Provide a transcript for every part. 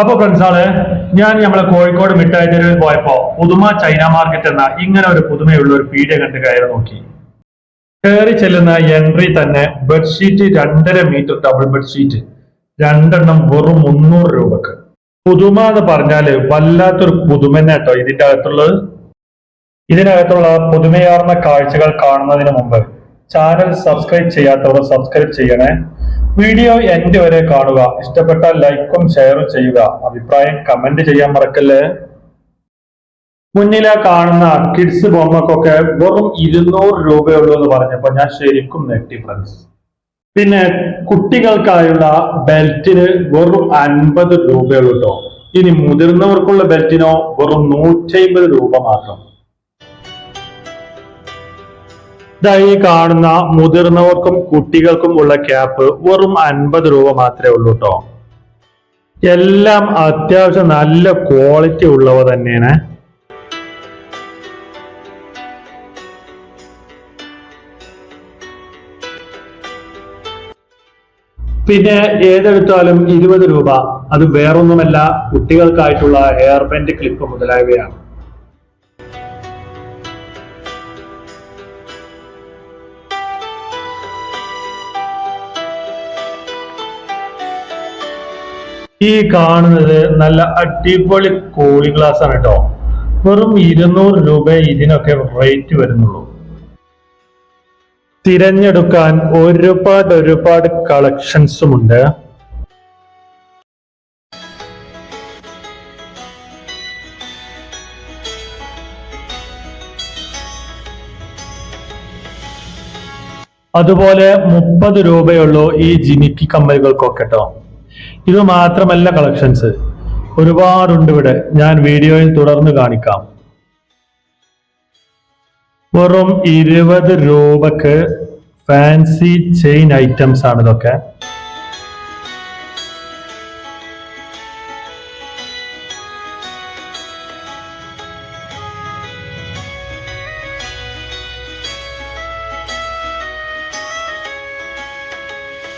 അപ്പൊ ഫ്രണ്ട്സാൾ ഞാൻ നമ്മളെ കോഴിക്കോട് മിഠായി തെരുവിൽ പോയപ്പോ പുതുമ ചൈന മാർക്കറ്റ് എന്ന ഇങ്ങനെ ഒരു പുതുമയുള്ള ഒരു പീഡിയ കണ്ട് കയറി നോക്കി. കയറി ചെല്ലുന്ന എൻട്രി തന്നെ ബെഡ്ഷീറ്റ് രണ്ടര മീറ്റർ ഡബിൾ ബെഡ്ഷീറ്റ് രണ്ടെണ്ണം വെറും മുന്നൂറ് രൂപക്ക്. പുതുമ എന്ന് പറഞ്ഞാൽ വല്ലാത്തൊരു പുതുമന്നെ കേട്ടോ ഇതിന്റെ അകത്തുള്ളത്. ഇതിനകത്തുള്ള പുതുമയാർന്ന കാഴ്ചകൾ കാണുന്നതിന് മുമ്പ് ചാനൽ സബ്സ്ക്രൈബ് ചെയ്യാത്തവർ സബ്സ്ക്രൈബ് ചെയ്യണേ. വീഡിയോ എൻഡ് വരെ കാണുക. ഇഷ്ടപ്പെട്ട ലൈക്കും ഷെയറും ചെയ്യുക. അഭിപ്രായം കമന്റ് ചെയ്യാൻ മറക്കല്ലേ? മുന്നിലെ കാണുന്ന കിഡ്സ് ബൊമ്മക്കൊക്കെ വെറും ഇരുന്നൂറ് രൂപയുള്ളൂ എന്ന് പറഞ്ഞപ്പോ ഞാൻ ശരിക്കും നെട്ടി ഫ്രണ്ട്സ് പിന്നെ കുട്ടികൾക്കായുള്ള ബെൽറ്റിന് വെറും അൻപത് രൂപയുള്ളൂ കേട്ടോ ഇനി മുതിർന്നവർക്കുള്ള ബെൽറ്റിനോ വെറും നൂറ്റി രൂപ മാത്രം. ദാ ഈ കാണുന്ന മുതിർന്നവർക്കും കുട്ടികൾക്കും ഉള്ള ക്യാപ്പ് വെറും അൻപത് രൂപ മാത്രമേ ഉള്ളൂ കേട്ടോ എല്ലാം അത്യാവശ്യം നല്ല ക്വാളിറ്റി ഉള്ളവ തന്നെയാണ്. പിന്നെ ഏതെടുത്താലും ഇരുപത് രൂപ. അത് വേറൊന്നുമല്ല കുട്ടികൾക്കായിട്ടുള്ള ഹെയർ ബാൻഡ് ക്ലിപ്പ് മുതലായവയാണ്. ഈ കാണുന്നത് നല്ല അടിപൊളി കൂളിംഗ് ഗ്ലാസ് ആണ് കേട്ടോ വെറും ഇരുന്നൂറ് രൂപ ഇതിനൊക്കെ റേറ്റ് വരുന്നുള്ളൂ. തിരഞ്ഞെടുക്കാൻ ഒരുപാട് ഒരുപാട് കളക്ഷൻസും ഉണ്ട്. അതുപോലെ മുപ്പത് രൂപയുള്ളൂ ഈ ജിമിക്കി കമ്മലുകൾക്കൊക്കെ കേട്ടോ ഇത് മാത്രമല്ല കളക്ഷൻസ് ഒരുപാടുണ്ട് ഇവിടെ. ഞാൻ വീഡിയോയിൽ തുടർന്ന് കാണിക്കാം. വെറും ഇരുപത് രൂപക്ക് ഫാൻസി ചെയിൻ ഐറ്റംസ് ആണ് ഇതൊക്കെ.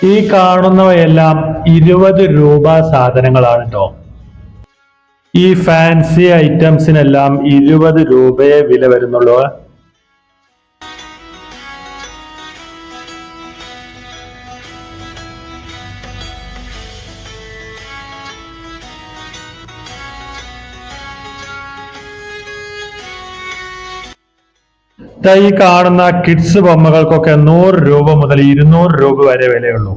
ഈ കാണുന്നവയെല്ലാം ഇരുപത് രൂപ സാധനങ്ങളാണ് കേട്ടോ ഈ ഫാൻസി ഐറ്റംസിനെല്ലാം ഇരുപത് രൂപയെ വില വരുന്നുള്ളൂ. ഈ കാണുന്ന കിഡ്സ് ബൊമ്മകൾക്കൊക്കെ നൂറ് രൂപ മുതൽ ഇരുന്നൂറ് രൂപ വരെ വിലയുള്ളൂ.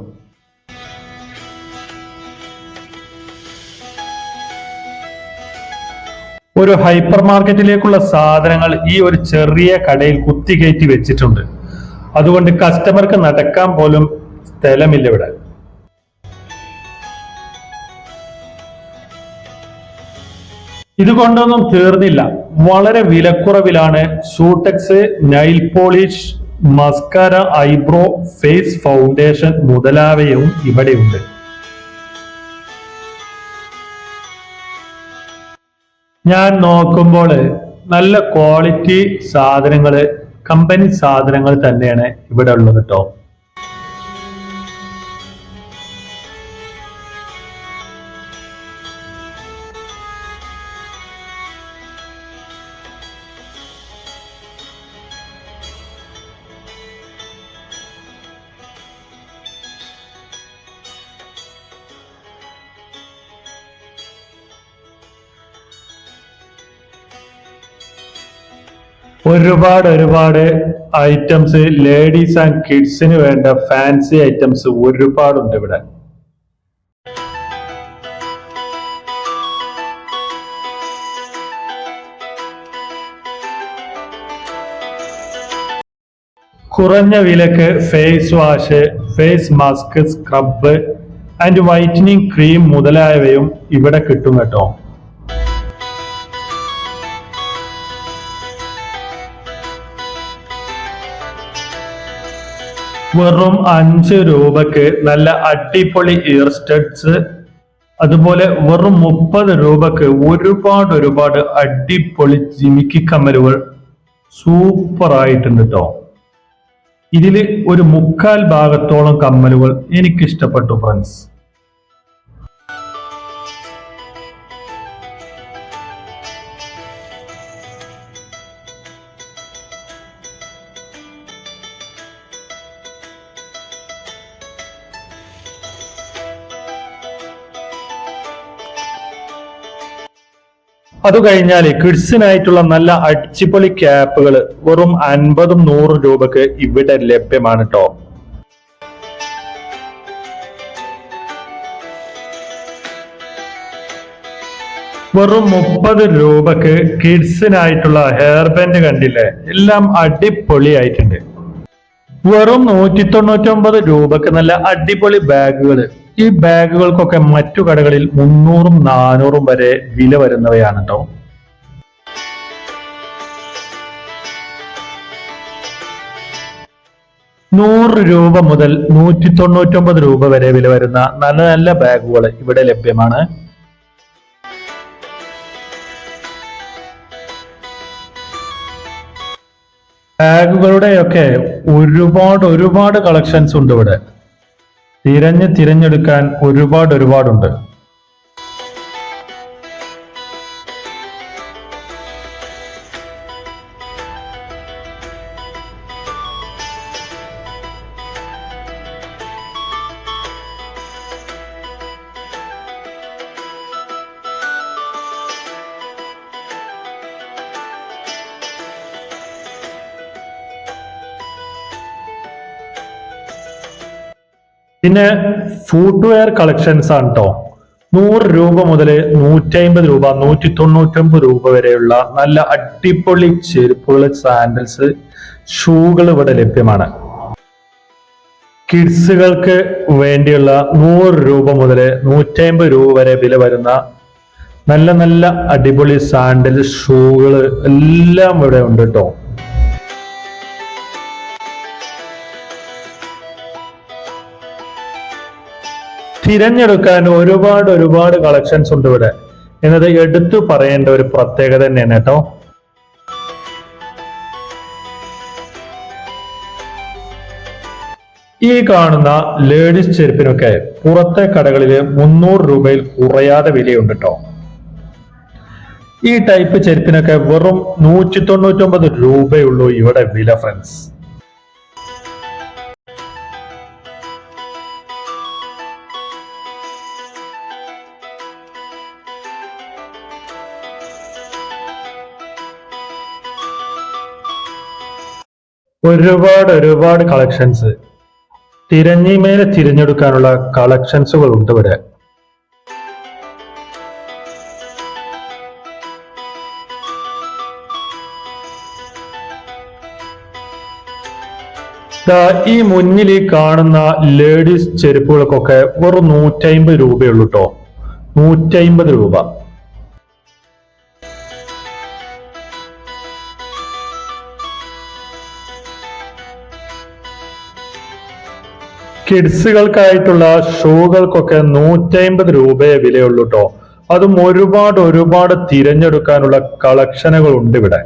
ഒരു ഹൈപ്പർ മാർക്കറ്റിലേക്കുള്ള സാധനങ്ങൾ ഈ ഒരു ചെറിയ കടയിൽ കുത്തികയറ്റി വെച്ചിട്ടുണ്ട്. അതുകൊണ്ട് കസ്റ്റമർക്ക് നടക്കാൻ പോലും സ്ഥലമില്ല ഇവിടെ. ഇതുകൊണ്ടൊന്നും തീർന്നില്ല. വളരെ വിലക്കുറവിലാണ് ഷൂടെക്സ് nail polish mascara eyebrow face foundation മുതലായവയും ഇവിടെയുണ്ട് ഞാൻ നോക്കുമ്പോൾ നല്ല ക്വാളിറ്റി സാധനങ്ങൾ കമ്പനി സാധനങ്ങൾ തന്നെയാണ് ഇവിടെ ഉള്ളത് കേട്ടോ. ഒരുപാട് ഒരുപാട് ഐറ്റംസ് ലേഡീസ് ആൻഡ് കിഡ്സിന് വേണ്ട ഫാൻസി ഐറ്റംസ് ഒരുപാടുണ്ട് ഇവിടെ. കുറഞ്ഞ വിലക്ക് face wash face mask scrub and whitening cream മുതലായവയും ഇവിടെ കിട്ടും കേട്ടോ. വെറും അഞ്ച് രൂപക്ക് നല്ല അടിപൊളി ഇയർ സ്റ്റഡ്സ് അതുപോലെ വെറും മുപ്പത് രൂപക്ക് ഒരുപാട് ഒരുപാട് അടിപൊളി ജിമിക്കി കമ്മലുകൾ സൂപ്പർ ആയിട്ടുണ്ട് കേട്ടോ ഇതിൽ ഒരു മുക്കാൽ ഭാഗത്തോളം കമ്മലുകൾ എനിക്കിഷ്ടപ്പെട്ടു ഫ്രണ്ട്സ് അത് കഴിഞ്ഞാൽ കിഡ്സിനായിട്ടുള്ള നല്ല അടിച്ചുപൊളി ക്യാപ്പുകൾ വെറും അൻപതും നൂറും രൂപക്ക് ഇവിടെ ലഭ്യമാണ് കേട്ടോ വെറും മുപ്പത് രൂപക്ക് കിഡ്സിനായിട്ടുള്ള ഹെയർ ബാൻഡ് കണ്ടില്ലേ? എല്ലാം അടിപൊളിയായിട്ടുണ്ട്. വെറും നൂറ്റി തൊണ്ണൂറ്റി ഒമ്പത് രൂപക്ക് നല്ല അടിപൊളി ബാഗുകൾ ഈ ബാഗുകൾക്കൊക്കെ മറ്റു കടകളിൽ മുന്നൂറും നാനൂറും വരെ വില വരുന്നവയാണ് കേട്ടോ നൂറ് രൂപ മുതൽ നൂറ്റി തൊണ്ണൂറ്റൊമ്പത് രൂപ വരെ വില വരുന്ന നല്ല നല്ല ബാഗുകൾ ഇവിടെ ലഭ്യമാണ്. ബാഗുകളുടെയൊക്കെ ഒരുപാട് ഒരുപാട് കളക്ഷൻസ് ഉണ്ട് ഇവിടെ. തിരഞ്ഞ് തിരഞ്ഞെടുക്കാൻ ഒരുപാട് ഒരുപാടുണ്ട് പിന്നെ ഫുട്വെയർ കളക്ഷൻസ് ആണ് കേട്ടോ നൂറ് രൂപ മുതൽ നൂറ്റി അമ്പത് രൂപ നൂറ്റി തൊണ്ണൂറ്റൊമ്പത് രൂപ വരെയുള്ള നല്ല അടിപൊളി ചെരുപ്പുകൾ സാൻഡൽസ് ഷൂകൾ ഇവിടെ ലഭ്യമാണ്. കിഡ്സുകൾക്ക് വേണ്ടിയുള്ള നൂറ് രൂപ മുതൽ നൂറ്റി അമ്പത് രൂപ വരെ വില വരുന്ന നല്ല നല്ല അടിപൊളി സാൻഡൽ ഷൂകൾ എല്ലാം ഇവിടെ ഉണ്ട് കേട്ടോ തിരഞ്ഞെടുക്കാൻ ഒരുപാട് ഒരുപാട് കളക്ഷൻസ് ഉണ്ട് ഇവിടെ. എന്നത് എടുത്തു പറയേണ്ട ഒരു പ്രത്യേകത തന്നെയാണ് കേട്ടോ. ഈ കാണുന്ന ലേഡീസ് ചെരുപ്പിനൊക്കെ പുറത്തെ കടകളിൽ മുന്നൂറ് രൂപയിൽ കുറയാതെ വിലയുണ്ട് കേട്ടോ. ഈ ടൈപ്പ് ചെരുപ്പിനൊക്കെ വെറും നൂറ്റി തൊണ്ണൂറ്റി ഒമ്പത് രൂപയുള്ളൂ ഇവിടെ വില ഫ്രണ്ട്സ് ഒരുപാട് ഒരുപാട് കളക്ഷൻസ് തിരഞ്ഞിമേലെ തിരഞ്ഞെടുക്കാനുള്ള കളക്ഷൻസുകൾ ഉണ്ട് ഇവിടെ. ഈ മുന്നിൽ കാണുന്ന ലേഡീസ് ചെരുപ്പുകൾക്കൊക്കെ വെറും നൂറ്റമ്പത് രൂപയുള്ളൂ കേട്ടോ നൂറ്റമ്പത് രൂപ. കിഡ്സുകൾക്കായിട്ടുള്ള ഷൂകൾക്കൊക്കെ നൂറ്റമ്പത് രൂപയെ വിലയുള്ളൂ കേട്ടോ അതും ഒരുപാട് ഒരുപാട് തിരഞ്ഞെടുക്കാനുള്ള കളക്ഷനുകൾ ഉണ്ട് ഇവിടെ.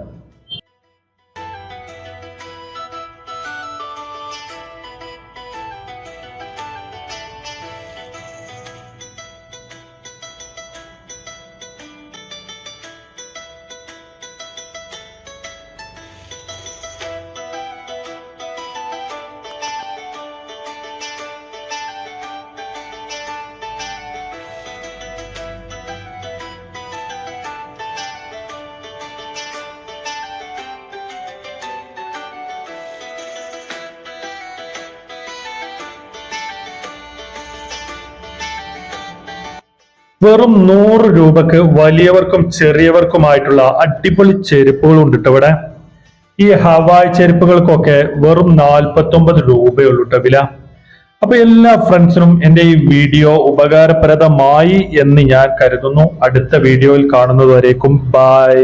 വെറും നൂറ് രൂപക്ക് വലിയവർക്കും ചെറിയവർക്കുമായിട്ടുള്ള അടിപൊളി ചെരുപ്പുകൾ ഉണ്ട് ഇവിടെ. ഈ ഹവായ് ചെരുപ്പുകൾക്കൊക്കെ വെറും നാൽപ്പത്തി ഒമ്പത് രൂപയുള്ളൂ ട്ടോ വില. അപ്പൊ എല്ലാ ഫ്രണ്ട്സിനും എന്റെ ഈ വീഡിയോ ഉപകാരപ്രദമായി എന്ന് ഞാൻ കരുതുന്നു. അടുത്ത വീഡിയോയിൽ കാണുന്നതുവരേക്കും. ബൈ.